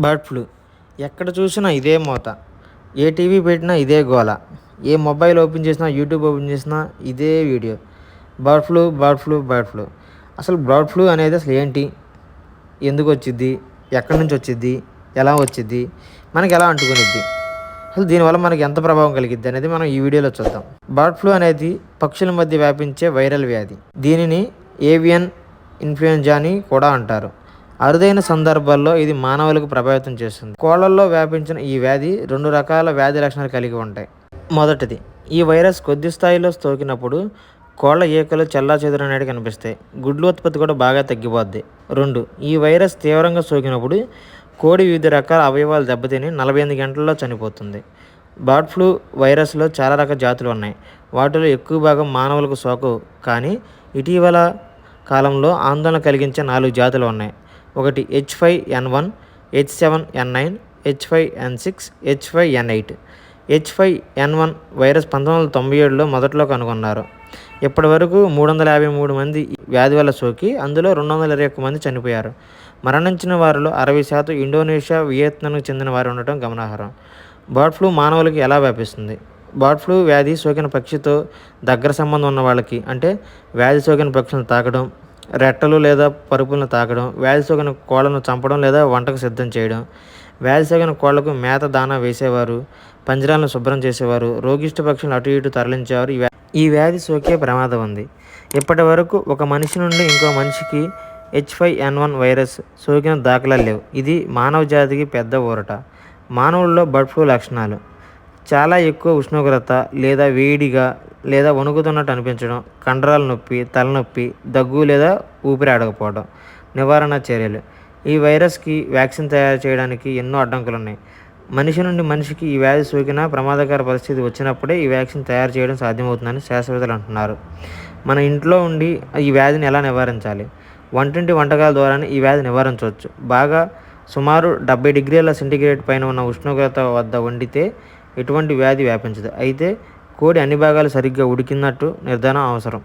Bird flu. ఎక్కడ చూసినా ఇదే మోత. ఏ టీవీ పెట్టినా ఇదే గోల. ఏ మొబైల్ ఓపెన్ చేసినా యూట్యూబ్ ఓపెన్ చేసినా ఇదే video. Bird flu bird flu bird flu. అసలు బర్డ్ ఫ్లూ అనేది అసలు ఏంటి? ఎందుకు వచ్చిద్ది? ఎక్కడి నుంచి వచ్చిద్ది? ఎలా వచ్చిద్ది? మనకి ఎలా అంటుకునిద్ది? అసలు దీనివల్ల మనకి ఎంత ప్రభావం కలిగిద్ది అనేది మనం ఈ వీడియోలో చూద్దాం. బర్డ్ ఫ్లూ అనేది పక్షుల మధ్య వ్యాపించే వైరల్ వ్యాధి. దీనిని ఏవియన్ ఇన్ఫ్లుయెంజా అని కూడా అంటారు. అరుదైన సందర్భాల్లో ఇది మానవులకు ప్రభావితం చేస్తుంది. కోళ్ళలో వ్యాపించిన ఈ వ్యాధి రెండు రకాల వ్యాధి లక్షణాలు కలిగి ఉంటాయి. మొదటిది ఈ వైరస్ కొద్ది స్థాయిలో సోకినప్పుడు కోళ్ళ ఈకలు చల్లా చెదురనేవి కనిపిస్తాయి. గుడ్లు ఉత్పత్తి కూడా బాగా తగ్గిపోద్ది. రెండు ఈ వైరస్ తీవ్రంగా సోకినప్పుడు కోడి వివిధ రకాల అవయవాలు దెబ్బతిని నలభై ఎనిమిది గంటల్లో చనిపోతుంది. బర్డ్ ఫ్లూ వైరస్లో చాలా రకాల జాతులు ఉన్నాయి. వాటిలో ఎక్కువ భాగం మానవులకు సోకవు కానీ ఇటీవల కాలంలో ఆందోళన కలిగించే నాలుగు జాతులు ఉన్నాయి. ఒకటి H five N one H seven N nine H five N six H five N eight H five N one virus పంతొమ్మిది వందల తొంభై ఏడులో మొదట్లో కనుగొన్నారు. ఇప్పటి వరకు మూడు వందల యాభై మూడు మంది వ్యాధి వల్ల సోకి అందులో రెండు వందల ఇరవై ఒక్క మంది చనిపోయారు. మరణించిన వారిలో అరవై శాతం ఇండోనేషియా వియత్నాంకు చెందిన వారు ఉండటం గమనార్హం. బర్డ్ ఫ్లూ మానవులకి ఎలా వ్యాపిస్తుంది? బర్డ్ ఫ్లూ వ్యాధి సోకిన పక్షితో దగ్గర సంబంధం ఉన్న వాళ్ళకి అంటే వ్యాధి సోకిన పక్షులను తాకడం రెట్టలు లేదా పరుపులను తాకడం వ్యాధి సోకిన కోళ్ళను చంపడం లేదా వంటకు సిద్ధం చేయడం. వ్యాధి సోకిన కోళ్ళకు మేత దానా వేసేవారు పంజరాలను శుభ్రం చేసేవారు రోగిష్ట పక్షులను అటు ఇటు తరలించేవారు. ఈ వ్యాధి సోకే ప్రమాదం ఉంది. ఇప్పటి వరకు ఒక మనిషి నుండి ఇంకో మనిషికి H five N one virus సోకిన దాఖలాలు లేవు. ఇది మానవ జాతికి పెద్ద ఊరట. మానవుల్లో బర్డ్ ఫ్లూ లక్షణాలు. చాలా ఎక్కువ ఉష్ణోగ్రత లేదా వేడిగా లేదా వణుకుతున్నట్టు అనిపించడం కండరాల నొప్పి తలనొప్పి దగ్గు లేదా ఊపిరి ఆడకపోవడం నివారణ చర్యలు. ఈ వైరస్కి వ్యాక్సిన్ తయారు చేయడానికి ఎన్నో అడ్డంకులు ఉన్నాయి మనిషి నుండి మనిషికి ఈ వ్యాధి సోకిన ప్రమాదకర పరిస్థితి వచ్చినప్పుడే ఈ వ్యాక్సిన్ తయారు చేయడం సాధ్యమవుతుందని శాస్త్రవేత్తలు అంటున్నారు. మన ఇంట్లో ఉండి ఈ వ్యాధిని ఎలా నివారించాలి? వంటింటి వంటకాల ద్వారానే ఈ వ్యాధి నివారించవచ్చు. బాగా సుమారు డెబ్బై డిగ్రీల సెంటిగ్రేడ్ పైన ఉన్న ఉష్ణోగ్రత వద్ద వండితే ఎటువంటి వ్యాధి వ్యాపించదు. అయితే కోడి అన్ని భాగాలు సరిగ్గా ఉడికినట్టు నిర్ధారణ అవసరం.